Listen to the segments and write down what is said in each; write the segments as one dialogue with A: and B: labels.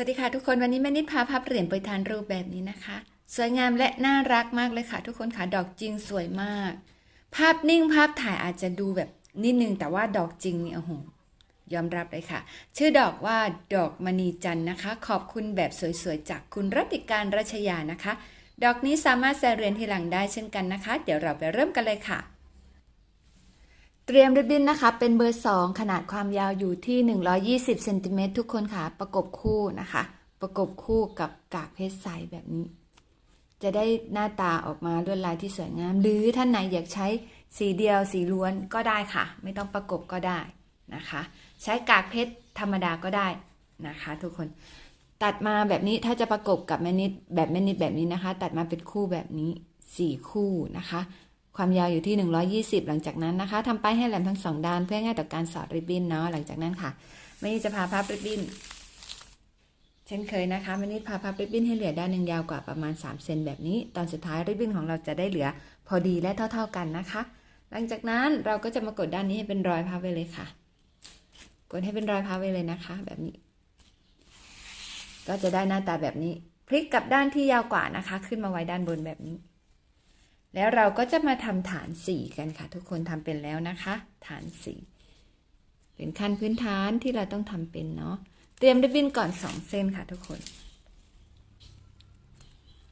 A: สวัสดีค่ะทุกคนวันนี้แม่นิดพาพับเหรียญโปรยทานรูปแบบนี้นะคะ สวยงามและน่ารักมากเลยค่ะ ทุกคนค่ะดอกจริงสวยมาก ภาพนิ่งภาพถ่ายอาจจะดูแบบนิดนึงแต่ว่าดอกจริงนี่โอ้โหยอมรับเลยค่ะ ชื่อดอกว่าดอกมณีจันนะคะ ขอบคุณแบบสวยๆจากคุณรัติการรัชยานะคะ ดอกนี้สามารถใส่เหรียญทีหลังได้เช่นกันนะคะ เดี๋ยวเราไปเริ่มกันเลยค่ะ เตรียมริบบิ้นนะคะ เป็นเบอร์ 2 ขนาดความยาวอยู่ที่ 120เซนติเมตรทุกคนค่ะ ประกบคู่นะคะ ประกบคู่กับกากเพชรใสแบบนี้ จะได้หน้าตาออกมาลวดลายที่สวยงาม หรือท่านไหนอยากใช้สีเดียวสีล้วนก็ได้ค่ะ ไม่ต้องประกบก็ได้นะคะ ใช้กากเพชรธรรมดาก็ได้นะคะ ทุกคนตัดมาแบบนี้ถ้าจะประกบกับแม่นิดแบบแม่นิดแบบนี้นะคะ ตัดมาเป็นคู่แบบนี้ 4 คู่นะคะ ความยาวอยู่ที่ 120 หลังจากนั้นนะคะทำป้ายให้แหลมทั้งสองด้านเพื่อง่ายต่อการสอดริบบิ้นเนาะหลังจากนั้นค่ะแม่นิดจะพาพับริบบิ้นเช่นเคยนะคะม่นิดพาพับริบบิ้นให้เหลือด้านหนึ่งยาวกว่าประมาณ3เซนแบบนี้ ตอนสุดท้ายริบบิ้นของเราจะได้เหลือพอดีและเท่า ๆกันนะคะ หลังจากนั้นเราก็จะมากดด้านนี้ให้เป็นรอยพับไว้เลยค่ะ กดให้เป็นรอยพับไว้เลยนะคะ แบบนี้ ก็จะได้หน้าตาแบบนี้ พลิกกับด้านที่ยาวกว่านะคะ ขึ้นมาไว้ด้านบนแบบนี้ แล้วเราก็จะมาทำฐานสี่กันค่ะ ทุกคนทำเป็นแล้วนะคะ ฐานสี่เป็นขั้นพื้นฐานที่เราต้องทำเป็นเนาะเตรียมริบบิ้นก่อนสองเส้นค่ะทุกคน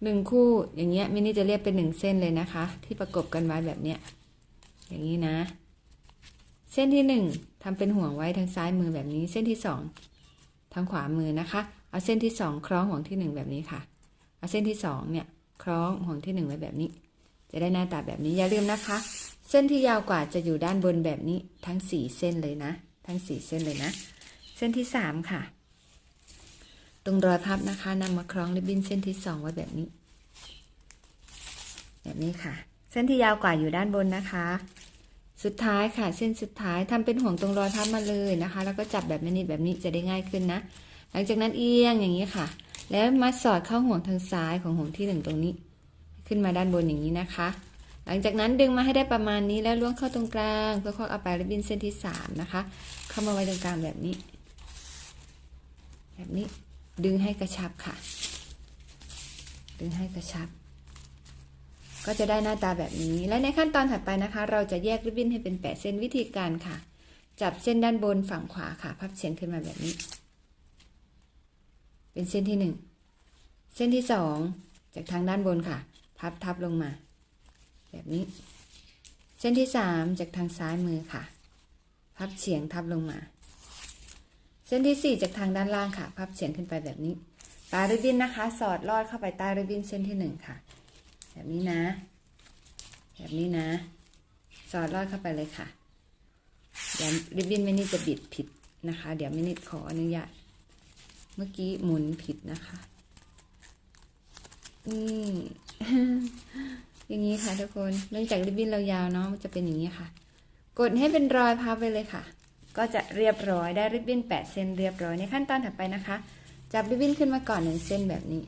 A: หนึ่งคู่อย่างเงี้ยมินี่จะเรียกเป็นหนึ่งเส้นเลยนะคะ ที่ประกบกันไว้แบบเนี้ยอย่างนี้นะ เส้นที่หนึ่งทำเป็นห่วงไว้ทางซ้ายมือแบบนี้ เส้นที่สองทางขวามือนะคะ เอาเส้นที่สองคล้องห่วงที่หนึ่งแบบนี้ค่ะ เอาเส้นที่สองเนี่ยคล้องห่วงที่หนึ่งไว้แบบนี้ จะได้หน้าตาแบบนี้อย่าลืมนะคะ เส้นที่ยาวกว่าจะอยู่ด้านบนแบบนี้ทั้งสี่เส้นเลยนะ ทั้งสี่เส้นเลยนะ เส้นที่สามค่ะ ตรงรอยพับนะคะนำมาคล้องริบบิ้นเส้นที่สองไว้แบบนี้ แบบนี้ค่ะ เส้นที่ยาวกว่าอยู่ด้านบนนะคะ สุดท้ายค่ะ เส้นสุดท้ายทำเป็นห่วงตรงรอยพับมาเลยนะคะ แล้วก็จับแบบนี้แบบนี้จะได้ง่ายขึ้นนะ หลังจากนั้นเอียงอย่างนี้ค่ะ แล้วมาสอดเข้าห่วงทางซ้ายของห่วงที่หนึ่งตรงนี้ ขึ้นมาด้านบนอย่างนี้นะคะ หลังจากนั้นดึงมาให้ได้ประมาณนี้แล้วล้วงเข้าตรงกลาง เพื่อควักเอาปลายริบบิ้นเส้นที่สามนะคะ เข้ามาไว้ตรงกลางแบบนี้ แบบนี้ดึงให้กระชับค่ะ ดึงให้กระชับ ก็จะได้หน้าตาแบบนี้ และในขั้นตอนถัดไปนะคะ เราจะแยกริบบิ้นให้เป็นแปดเส้นวิธีการค่ะ จับเส้นด้านบนฝั่งขวาค่ะ พับเฉียงขึ้นมาแบบนี้ เป็นเส้นที่หนึ่งเส้นที่สองจากทางด้านบนค่ะ พับทับลงมา แบบนี้ เส้นที่สามจากทางซ้ายมือค่ะ พับเฉียงทับลงมา เส้นที่สี่จากทางด้านล่างค่ะ พับเฉียงขึ้นไปแบบนี้ปลายริบบิ้นนะคะ สอดลอดเข้าไปใต้ริบบิ้นเส้นที่หนึ่งค่ะ แบบนี้นะ แบบนี้นะ สอดลอดเข้าไปเลยค่ะเดี๋ยวริบบิ้นไม่นี่จะบิดผิดนะคะ เดี๋ยวไม่นี่ขออนุญาตเมื่อกี้หมุนผิดนะคะนี่ อย่างนี้ค่ะทุกคนเนื่องจากริบบิ้นเรายาวเนาะมันจะเป็นอย่างนี้ค่ะ กดให้เป็นรอยพับไปเลยค่ะ ก็จะเรียบร้อยได้ริบบิ้น8เส้นเรียบร้อยในขั้นตอนถัดไปนะคะ จับริบบิ้นขึ้นมาก่อนหนึ่งเส้นแบบนี้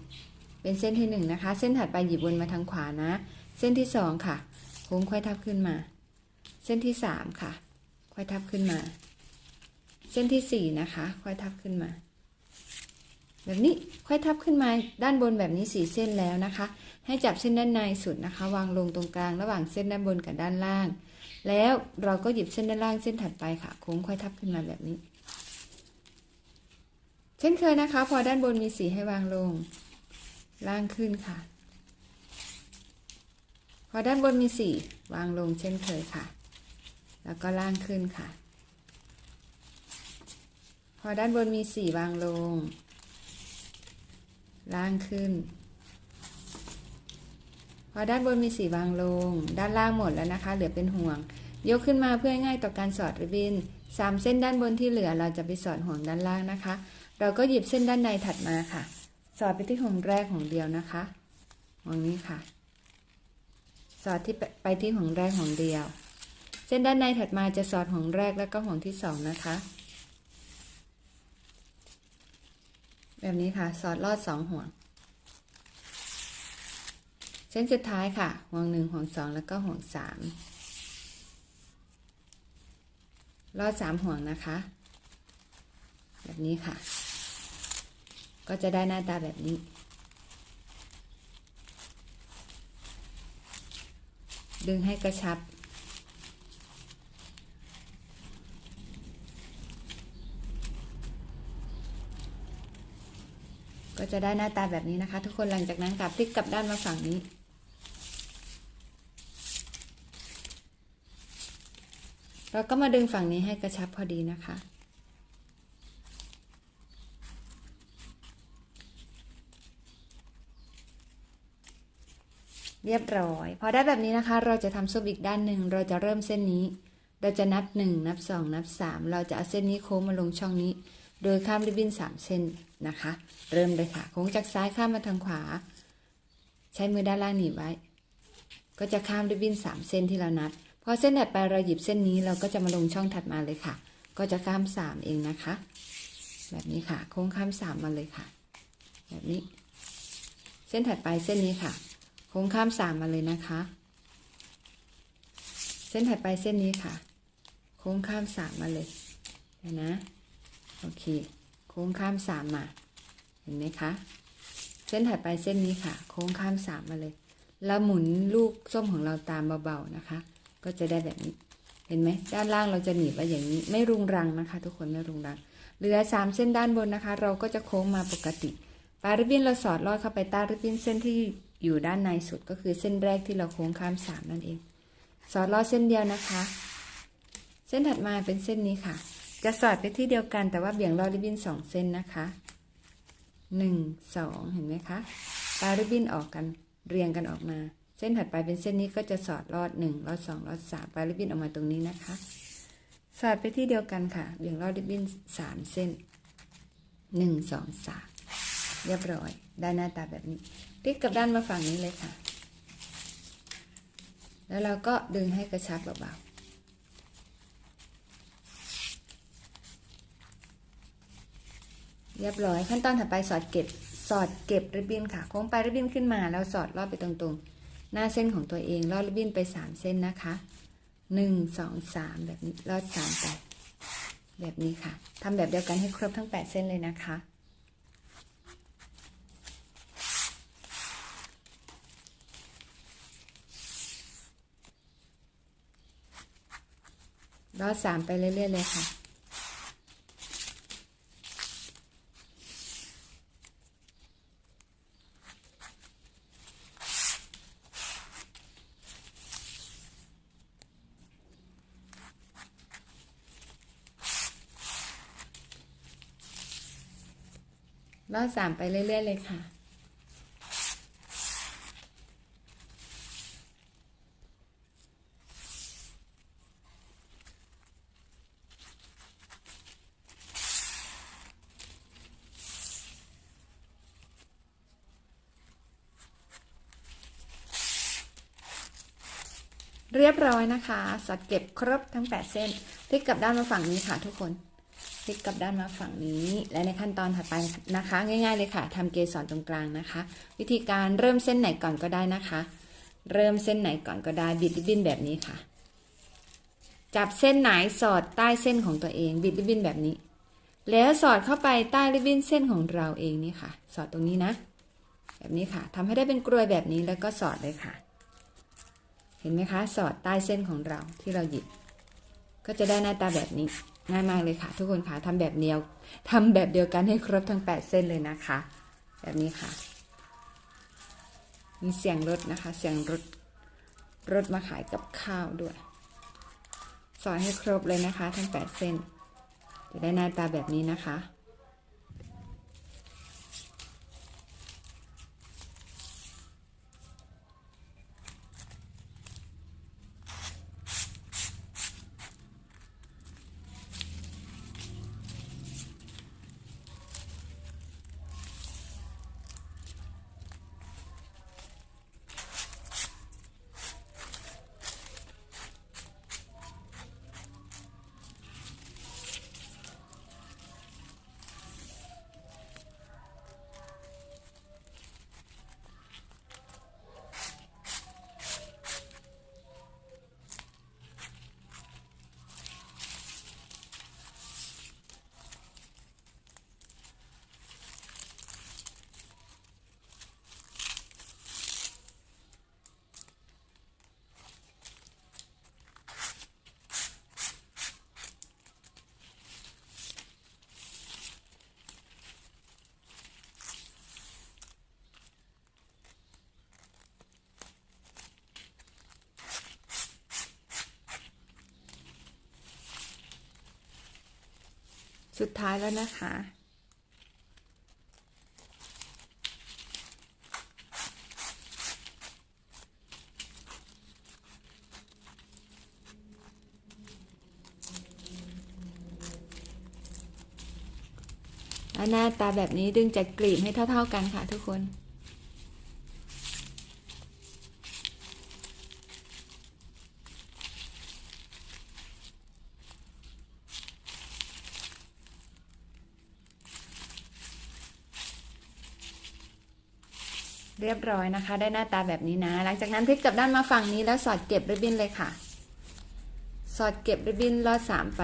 A: เป็นเส้นที่หนึ่งนะคะ เส้นถัดไปหยิบวนมาทางขวานะ เส้นที่สองค่ะโค้งค่อยทับขึ้นมา เส้นที่สามค่ะ ค่อยทับขึ้นมา เส้นที่สี่นะคะ ค่อยทับขึ้นมา แบบนี้ค่อยทับขึ้นมาด้านบนแบบนี้สี่เส้นแล้วนะคะ ให้จับเส้นด้านในสุดนะคะ วางลงตรงกลางระหว่างเส้นด้านบนกับด้านล่าง แล้วเราก็หยิบเส้นด้านล่างเส้นถัดไปค่ะโค้งค่อยทับขึ้นมาแบบนี้ เช่นเคยนะคะ พอด้านบนมีสีให้วางลง ล่างขึ้นค่ะ พอด้านบนมีสีวางลงเช่นเคยค่ะ แล้วก็ล่างขึ้นค่ะ พอด้านบนมีสีวางลง ล่างขึ้น พอด้านบนมีสีวางลง ด้านล่างหมดแล้วนะคะ เหลือเป็นห่วง ยกขึ้นมาเพื่อง่ายต่อการสอดริบบินสามเส้นด้านบนที่เหลือเราจะไปสอดห่วงด้านล่างนะคะ เราก็หยิบเส้นด้านในถัดมาค่ะ สอดไปที่ห่วงแรกห่วงเดียวนะคะห่วงนี้ค่ะ สอดที่ไปที่ห่วงแรกห่วงเดียว เส้นด้านในถัดมาจะสอดห่วงแรกแล้วก็ห่วงที่สองนะคะ แบบนี้ค่ะ สอดลอดสองห่วง เส้นสุดท้ายค่ะ ห่วงหนึ่งห่วงสองแล้วก็ห่วงสามลอดสามห่วงนะคะ แบบนี้ค่ะ ก็จะได้หน้าตาแบบนี้ ดึงให้กระชับ ก็จะได้หน้าตาแบบนี้นะคะ ทุกคนหลังจากนั้นกลับพลิกกลับด้านมาฝั่งนี้ เราก็มาดึงฝั่งนี้ให้กระชับพอดีนะคะเรียบร้อย พอได้แบบนี้นะคะ เราจะทำซุปอีกด้านหนึ่ง เราจะเริ่มเส้นนี้ เราจะนับ 1 นับ 2 นับ 3 เราจะเอาเส้นนี้โค้งมาลงช่องนี้ โดยข้ามริบบิ้น 3 เส้นนะคะ เริ่มเลยค่ะโค้งจากซ้ายข้ามมาทางขวา ใช้มือด้านล่างหนีบไว้ ก็จะข้ามริบบิ้น 3 เส้นที่เรานัด พอเส้นถัดไปเราหยิบเส้นนี้เราก็จะมาลงช่องถัดมาเลยค่ะ ก็จะข้าม 3 เองนะคะ แบบนี้ค่ะ โค้งข้าม 3 มาเลยค่ะ แบบนี้ เส้นถัดไปเส้นนี้ค่ะ โค้งข้าม 3 มาเลยนะคะ เส้นถัดไปเส้นนี้ค่ะ โค้งข้าม 3 มาเลยนะ โอเค โค้งข้าม3มมา เห็นไหมคะ เส้นถัดไปเส้นนี้ค่ะ โค้งข้าม3มมาเลย แล้วหมุนลูกส้มของเราตามเบาๆนะคะ ก็จะได้แบบนี้ เห็นไหม ด้านล่างเราจะหนีบไว้อย่างนี้ ไม่รุงรังนะคะ ทุกคนไม่รุงรัง เหลือ3เส้นด้านบนนะคะ เราก็จะโค้งมาปกติปลายริบบิ้นเราสอดลอดเข้าไปใต้ริบบิ้นเส้นที่อยู่ด้านในสุดก็คือเส้นแรกที่เราโค้งข้ามสามนั่นเอง สอดลอดเส้นเดียวนะคะ เส้นถัดมาเป็นเส้นนี้ค่ะ จะสอดไปที่เดียวกันแต่ว่าเบี่ยงลอดริบบิ้นสองเส้นนะคะหนึ่งสองเห็นไหมคะปลายริบบิ้นออกกันเรียงกันออกมา เส้นถัดไปเป็นเส้นนี้ก็จะสอดลอดหนึ่งลอดสองลอดสามปลายริบบิ้นออกมาตรงนี้นะคะ สอดไปที่เดียวกันค่ะ เบี่ยงลอดริบบิ้นสามเส้นหนึ่งสองสามเรียบร้อย ได้หน้าตาแบบนี้พลิกกลับด้านมาฝั่งนี้เลยค่ะ แล้วเราก็ดึงให้กระชับเบาๆ เรียบร้อยขั้นตอนถัดไปสอดเก็บสอดเก็บริบบิ้นค่ะโค้งปลายริบบิ้นขึ้นมาแล้วสอดลอดไปตรงๆ หน้าเส้นของตัวเองลอดริบบิ้นไปสามเส้นนะคะหนึ่งสองสามแบบนี้ลอดสามไปแบบนี้ค่ะทำแบบเดียวกันให้ครบทั้งแปดเส้นเลยนะคะรอดสามไปเรื่อยๆเลยค่ะ รอดสามไปเรื่อย ๆ เลยค่ะเรียบร้อยนะคะสอดเก็บครบทั้ง 8 เส้นพลิกกลับด้านมาฝั่งนี้ค่ะทุกคน ลิกกลับด้านมาฝั่งนี้ และในขั้นตอนถัดไปนะคะ ง่าย ๆเลยค่ะทำเกสรตรงกลางนะคะ วิธีการเริ่มเส้นไหนก่อนก็ได้นะคะ เริ่มเส้นไหนก่อนก็ได้บิดริบบิ้นแบบนี้ค่ะ จับเส้นไหนสอดใต้เส้นของตัวเองบิดริบบิ้นแบบนี้ แล้วสอดเข้าไปใต้ริบบิ้นเส้นของเราเองนี่ค่ะ สอดตรงนี้นะ แบบนี้ค่ะทำให้ได้เป็นกลวยแบบนี้แล้วก็สอดเลยค่ะ เห็นไหมคะ สอดใต้เส้นของเราที่เราหยิบก็จะได้หน้าตาแบบนี้ ง่ายมากเลยค่ะทุกคนคะทำแบบเดียวทำแบบเดียวกันให้ครบทั้ง 8 เส้นเลยนะคะ แบบนี้ค่ะ มีเสียงรถนะคะ เสียงรถรถมาขายกับข้าวด้วย สอนให้ครบเลยนะคะ ทั้ง 8 เส้น จะได้หน้าตาแบบนี้นะคะ สุดท้ายแล้วนะคะ หน้าตาแบบนี้ดึงจากกลีบให้เท่า ๆกันค่ะทุกคน เรียบร้อยนะคะ ได้หน้าตาแบบนี้นะ หลังจากนั้นพลิกกลับด้านมาฝั่งนี้แล้วสอดเก็บริบบิ้นเลยค่ะ สอดเก็บริบบิ้นลอดสามไป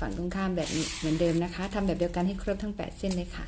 A: ฝั่งตรงข้ามแบบนี้เหมือนเดิมนะคะทำแบบเดียวกันให้ครบทั้ง8เส้นเลยค่ะ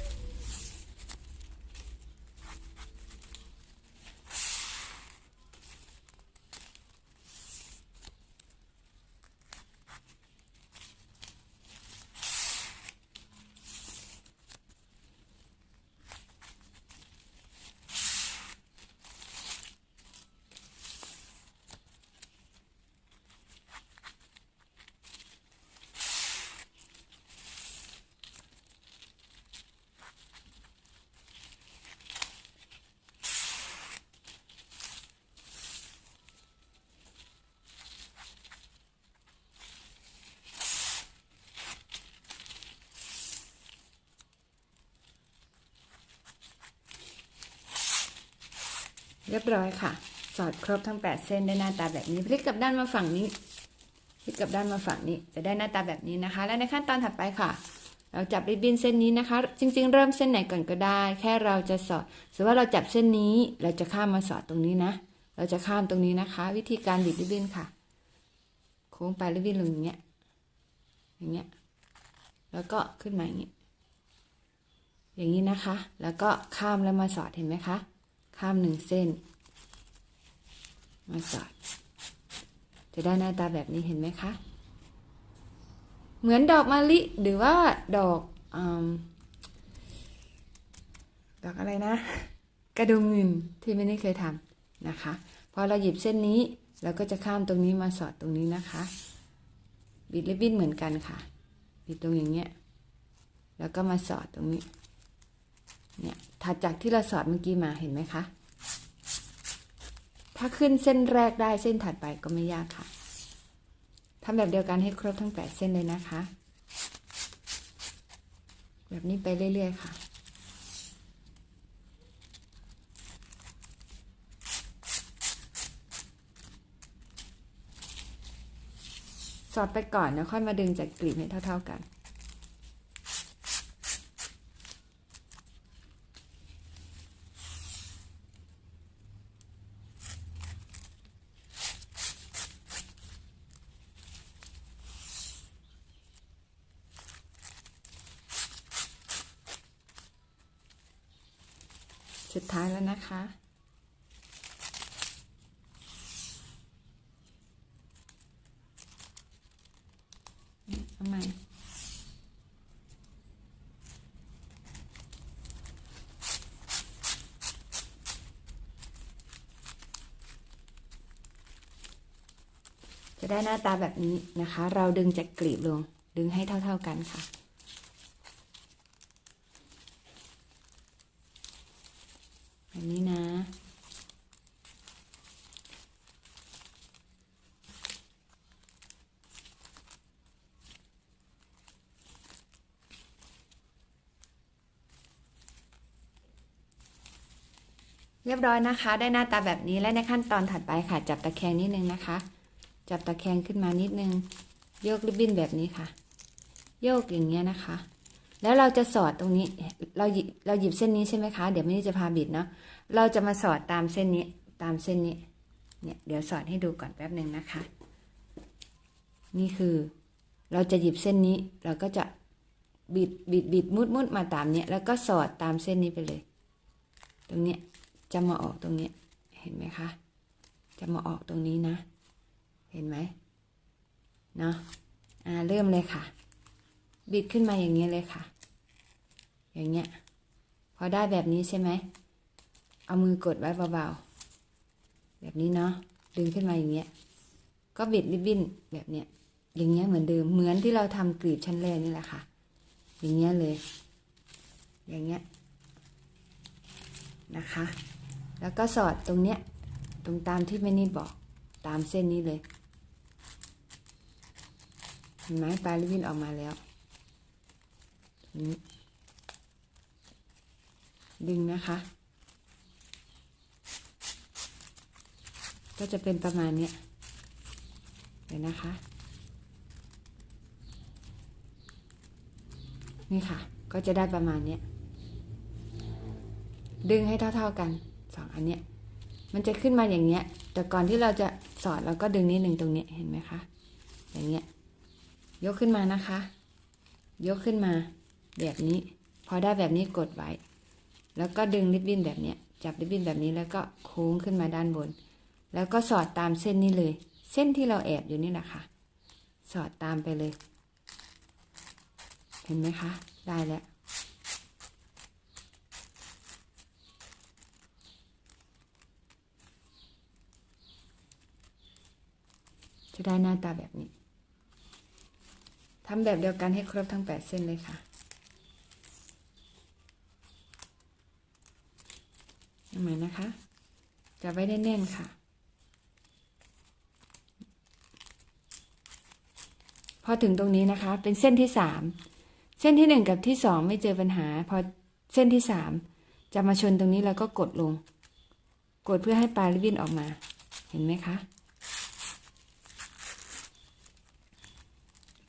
A: เรียบร้อยค่ะ สอดครบทั้ง 8 เส้นได้หน้าตาแบบนี้พลิกกลับด้านมาฝั่งนี้พลิกกลับด้านมาฝั่งนี้ จะได้หน้าตาแบบนี้นะคะ และในขั้นตอนถัดไปค่ะ เราจับริบบิ้นเส้นนี้นะคะ จริง ๆ เริ่มเส้นไหนก่อนก็ได้ แค่เราจะสอดสมมติว่าเราจับเส้นนี้ เราจะข้ามมาสอดตรงนี้นะ เราจะข้ามตรงนี้นะคะ วิธีการบิดริบบิ้นค่ะ โค้งไปริบบิ้นลงอย่างเงี้ยอย่างเงี้ยแล้วก็ขึ้นมาอย่างนี้อย่างนี้นะคะ แล้วก็ข้ามแล้วมาสอดเห็นไหมคะ ข้ามหนึ่งเส้น มาสอด จะได้หน้าตาแบบนี้เห็นไหมคะ เหมือนดอกมะลิหรือว่าดอกอดอกอะไรนะ กระดุมเงินที่ไม่ได้เคยทำนะคะ พอเราหยิบเส้นนี้เราก็จะข้ามตรงนี้มาสอดตรงนี้นะคะ บิดริบบิ้นเหมือนกันค่ะ บิดตรงอย่างเงี้ย แล้วก็มาสอดตรงนี้ เนี่ยถัดจากที่เราสอดเมื่อกี้มาเห็นไหมคะ ถ้าขึ้นเส้นแรกได้เส้นถัดไปก็ไม่ยากค่ะทำแบบเดียวกันให้ครบทั้ง8เส้นเลยนะคะ แบบนี้ไปเรื่อย ๆ ค่ะสอดไปก่อนแล้วค่อยมาดึงจากกลีบให้เท่า ๆกัน สุดท้ายแล้วนะคะจะได้หน้าตาแบบนี้นะคะ เราดึงจากกลีบลง ดึงให้เท่า ๆกันค่ะ แบบนี้นะ เร้อยนะคะ ได้หน้าตาแบบนี้และในขั้นตอนถัดไปค่ะ จับตะแคงนิดนึงนะคะ จับตะแคงขึ้นมานิดนึง โยกริบบิ้นแบบนี้ค่ะ โยกอย่างเงี้ยนะคะ แล้วเราจะสอดตรงนี้ เราหยิบเราหยิบเส้นนี้ใช่ไหมคะ เดี๋ยวไม่ได้จะพาบิดเนาะ เราจะมาสอดตามเส้นนี้ ตามเส้นนี้ เนี่ย เดี๋ยวสอดให้ดูก่อนแป๊บหนึ่งนะคะ นี่คือ เราจะหยิบเส้นนี้ เราก็จะบิดบิดบิดมุดมุดมาตามเนี้ย แล้วก็สอดตามเส้นนี้ไปเลย ตรงเนี้ย จะมาออกตรงนี้ เห็นไหมคะ จะมาออกตรงนี้นะ เห็นไหมเนาะอ่าเริ่มเลยค่ะ บิดขึ้นมาอย่างเงี้เลยค่ะ อย่างเงี้ย พอได้แบบนี้ใช่ไหม เอามือกดไว้เบาๆ แบบนี้เนาะ ดึงขึ้นมาอย่างเงี้ย ก็บิดริบบิ้นแบบเนี้ย อย่างเงี้ยเหมือนเดิม เหมือนที่เราทำกลีบชั้นแรกนี่แหละค่ะ อย่างเงี้ยเลย อย่างเงี้ยนะคะ แล้วก็สอดตรงเนี้ย ตรงตามที่แม่นิดบอก ตามเส้นนี้เลย เห็นไหมปลายริบบิ้นออกมาแล้วดึงนะคะ ก็จะเป็นประมาณเนี้ยเดี๋ยวนะคะ นี่ค่ะ ก็จะได้ประมาณเนี้ยดึงให้เท่า ๆกัน สองอันเนี้ยมันจะขึ้นมาอย่างเงี้ย แต่ก่อนที่เราจะสอดเราก็ดึงนิดหนึ่งตรงเนี้ยเห็นไหมคะ อย่างเงี้ย ยกขึ้นมานะคะ ยกขึ้นมาแบบนี้ พอได้แบบนี้กดไว้ แล้วก็ดึงริบบิ้นแบบเนี้ย จับริบบิ้นแบบนี้แล้วก็โค้งขึ้นมาด้านบน แล้วก็สอดตามเส้นนี้เลย เส้นที่เราแอบอยู่นี่แหละค่ะ สอดตามไปเลย เห็นไหมคะ ได้แล้ว จะได้หน้าตาแบบนี้ทำแบบเดียวกันให้ครบทั้ง 8 เส้นเลยค่ะทำไมนะคะ จะไว้ได้แน่นค่ะ พอถึงตรงนี้นะคะ เป็นเส้นที่สามเส้นที่หนึ่งกับที่สองไม่เจอปัญหา พอเส้นที่สามจะมาชนตรงนี้แล้วก็กดลง กดเพื่อให้ปลายริบบิ้นออกมา เห็นไหมคะ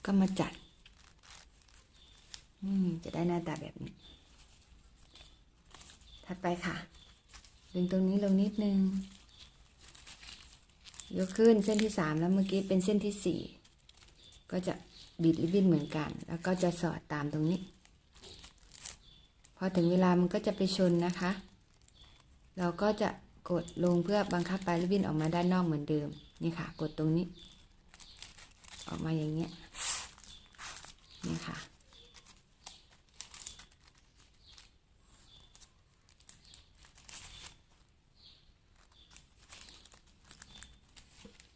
A: ก็มาจัด นี่จะได้หน้าตาแบบนี้ ถัดไปค่ะ ดึงตรงนี้ลงนิดนึง ยกขึ้นเส้นที่สามแล้วเมื่อกี้เป็นเส้นที่สี่ ก็จะบิดริบบิ้นเหมือนกัน แล้วก็จะสอดตามตรงนี้ พอถึงเวลามันก็จะไปชนนะคะ เราก็จะกดลงเพื่อบังคับปลายริบบิ้นออกมาด้านนอกเหมือนเดิม นี่ค่ะ กดตรงนี้ ออกมาอย่างเงี้ย นี่ค่ะ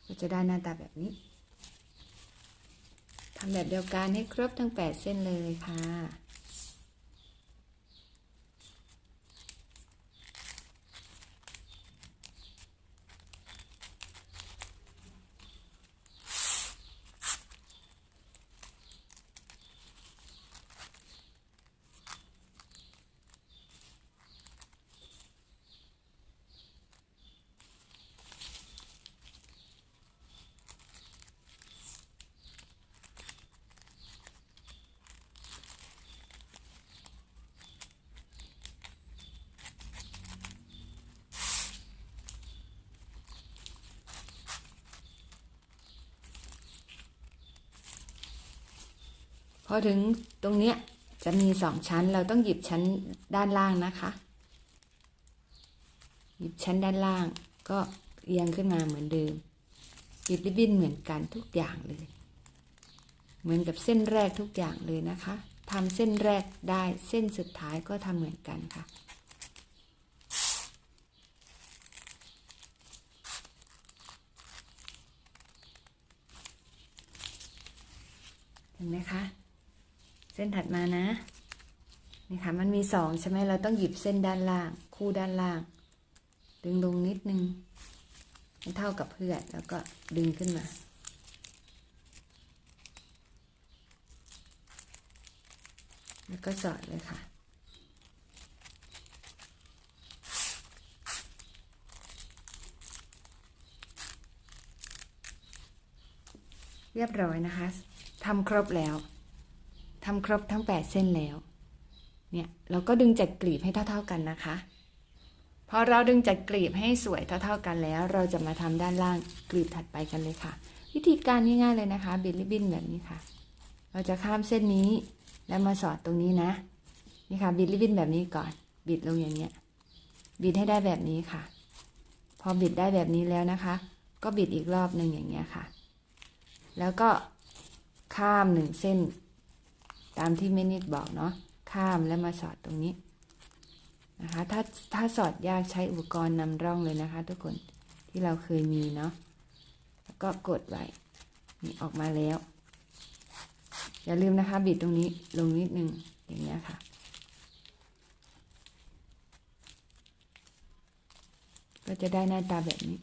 A: ก็จะได้หน้าตาแบบนี้ทำแบบเดียวกันให้ครบทั้ง 8 เส้นเลยค่ะ พอถึงตรงเนี้ยจะมีสองชั้นเราต้องหยิบชั้นด้านล่างนะคะ หยิบชั้นด้านล่างก็เอียงขึ้นมาเหมือนเดิมหยิบริบบิ้นเหมือนกันทุกอย่างเลย เหมือนกับเส้นแรกทุกอย่างเลยนะคะทำเส้นแรกได้เส้นสุดท้ายก็ทำเหมือนกันค่ะเห็นไหมคะ เส้นถัดมานะนี่ค่ะมันมีสองใช่ไหมเราต้องหยิบเส้นด้านล่าง คู่ด้านล่าง ดึงลงนิดนึงให้เท่ากับเพื่อนแล้วก็ดึงขึ้นมา แล้วก็สอดเลยค่ะเรียบร้อยนะคะทำครบแล้ว ทำครบทั้ง 8 เส้นแล้ว เนี่ยเราก็ดึงจัดกลีบให้เท่า ๆกันนะคะพอเราดึงจัดกลีบให้สวยเท่าๆกันแล้ว เราจะมาทำด้านล่างกลีบถัดไปกันเลยค่ะ วิธีการง่ายๆเลยนะคะบิดริบบิ้นแบบนี้ค่ะ เราจะข้ามเส้นนี้แล้วมาสอดตรงนี้นะนี่ค่ะบิดริบบิ้นแบบนี้ก่อน บิดลงอย่างเงี้ย บิดให้ได้แบบนี้ค่ะ พอบิดได้แบบนี้แล้วนะคะ ก็บิดอีกรอบหนึ่งอย่างเงี้ยค่ะ แล้วก็ข้ามหนึ่งเส้น ตามที่แม่นิดบอกเนาะข้ามแล้วมาสอดตรงนี้นะคะถ้าถ้าสอดยากใช้อุปกรณ์นำร่องเลยนะคะ ทุกคนที่เราเคยมีเนาะแล้วก็กดไว้นี่ออกมาแล้ว อย่าลืมนะคะ บิดตรงนี้ลงนิดนึงอย่างเงี้ยค่ะ ก็จะได้หน้าตาแบบนี้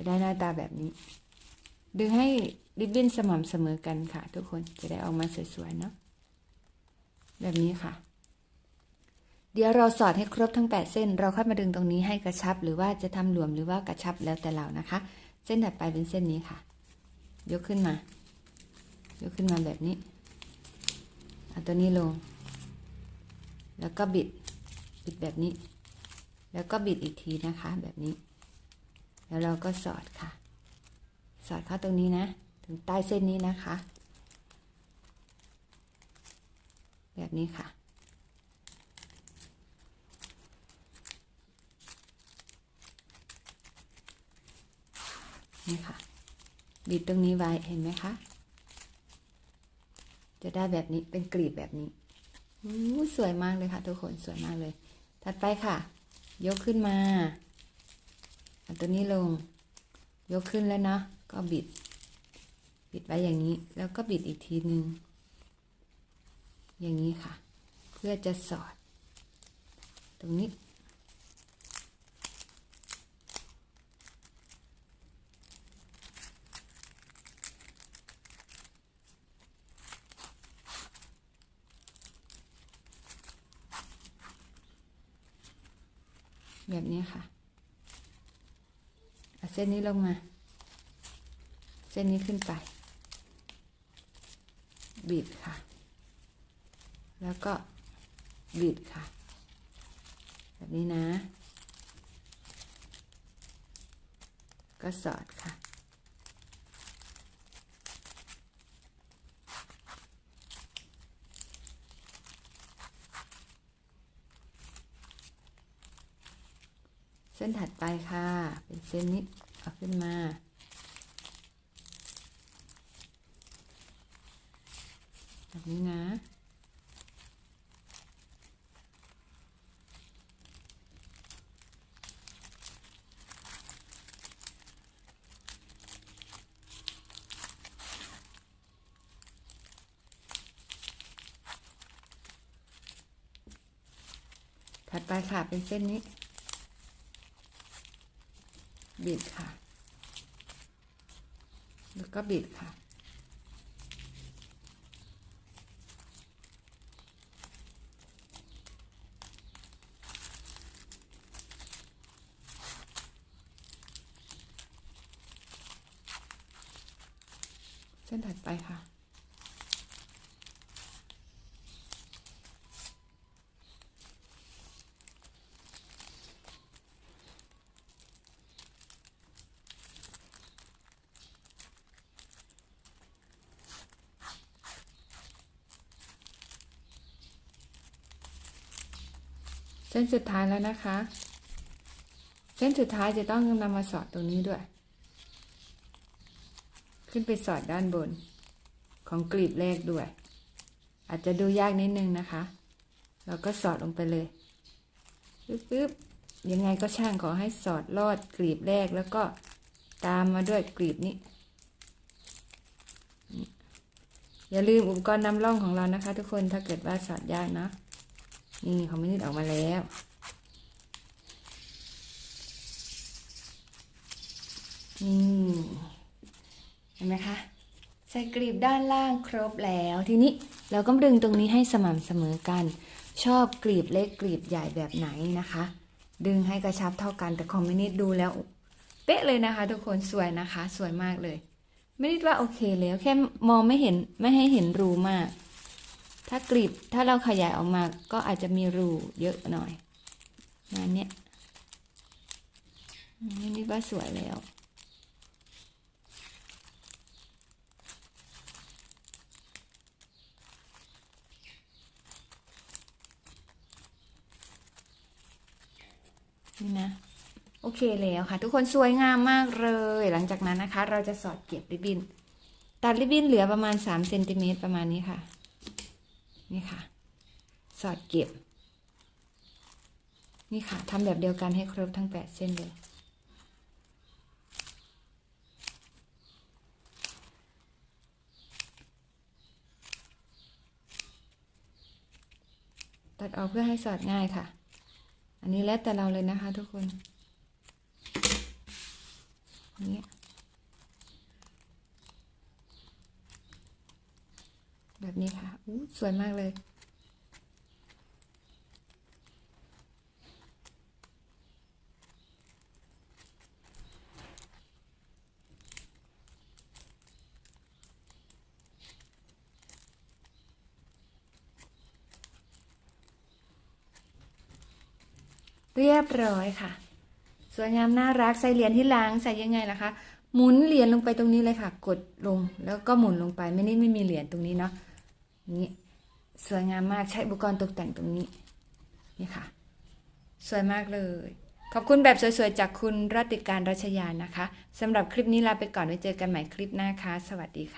A: จะได้หน้าตาแบบนี้ ดึงให้ริบบิ้นสม่ำเสมอกันค่ะ ทุกคนจะได้ออกมาสวยๆเนาะแบบนี้ค่ะ เดี๋ยวเราสอดให้ครบทั้ง 8 เส้น เราค่อยมาดึงตรงนี้ให้กระชับ หรือว่าจะทำหลวมหรือว่ากระชับแล้วแต่เรานะคะ เส้นถัดไปเป็นเส้นนี้ค่ะ ยกขึ้นมา ยกขึ้นมาแบบนี้เอาตัวนี้ลง แล้วก็บิด บิดแบบนี้ แล้วก็บิดอีกทีนะคะ แบบนี้ แล้วเราก็สอดค่ะ สอดเข้าตรงนี้นะ ถึงใต้เส้นนี้นะคะ แบบนี้ค่ะ นี่ค่ะ บีบตรงนี้ไว้เห็นไหมคะ จะได้แบบนี้เป็นกลีบแบบนี้สวยมากเลยค่ะ ทุกคนสวยมากเลย ถัดไปค่ะ ยกขึ้นมา เอาตัวนี้ลง ยกขึ้นแล้วนะ ก็บิด บิดไว้อย่างนี้ แล้วก็บิดอีกทีหนึ่ง อย่างนี้ค่ะ เพื่อจะสอด ตรงนี้แบบนี้ค่ะ เส้นนี้ลงมา เส้นนี้ขึ้นไป บีบค่ะ แล้วก็บีบค่ะ แบบนี้นะ ก็สอดค่ะ เส้นถัด ไปค่ะ เป็นเส้นนี้เอาขึ้นมา แบบนี้นะ ถัดไปค่ะ เป็นเส้นนี้ บิดค่ะ แล้วก็บิดค่ะ เส้นถัดไปค่ะ ส้นสุดท้ายแล้วนะคะ เส้นสุดท้ายจะต้องนำมาสอดตรงนี้ด้วย ขึ้นไปสอดด้านบน ของกลีบแรกด้วย อาจจะดูยากนิดนึงนะคะ เราก็สอดลงไปเลยปึ๊บบยังไงก็ช่างขอให้สอดลอดกลีบแรกแล้วก็ตามมาด้วยกลีบนี้ อย่าลืมอุปกรณ์นำร่องของเรานะคะ ทุกคนถ้าเกิดว่าสอดยากนะ นี่เขาไม่นิดออกมาแล้ว นี่ เห็นไหมคะ ใส่กลีบด้านล่างครบแล้ว ทีนี้เราก็ดึงตรงนี้ให้สม่ำเสมอกัน ชอบกลีบเล็กกลีบใหญ่แบบไหนนะคะ ดึงให้กระชับเท่ากันแต่คอมมินิตดูแล้ว เป๊ะเลยนะคะ ทุกคนสวยนะคะ สวยมากเลย ไม่ได้ว่าโอเคแล้วแค่มองไม่เห็นไม่ให้เห็นรูมาก ถ้ากลีบถ้าเราขยายออกมาก็อาจจะมีรูเยอะหน่อยงานเนี้ยนี่นี่ว่าสวยแล้ว นี่นะ โอเคแล้วค่ะ ทุกคนสวยงามมากเลย หลังจากนั้นนะคะ เราจะสอดเก็บริบบิน ตัดริบบินเหลือประมาณ3เซนติเมตรประมาณนี้ค่ะ นี่ค่ะ สอดเก็บ นี่ค่ะทำแบบเดียวกันให้ครบทั้งแปดเส้นเลยตัดออกเพื่อให้สอดง่ายค่ะ อันนี้แล้วแต่เราเลยนะคะทุกคน อย่างนี้ นี้ค่ะอู้สวยมากเลย เรียบร้อยค่ะ สวยงามน่ารักใส่เหรียญที่ล้างใส่ยังไงล่ะคะหมุนเหรียญลงไปตรงนี้เลยค่ะ กดลงแล้วก็หมุนลงไปไม่นี่ไม่มีเหรียญตรงนี้เนาะ นี่สวยงามมากใช้อุปกรณ์ตกแต่งตรงนี้นี่ค่ะ สวยมากเลย ขอบคุณแบบสวยๆ จากคุณรัติการรัชยานะคะสำหรับคลิปนี้ลาไปก่อนไว้เจอกันใหม่คลิปหน้าค่ะสวัสดีค่ะ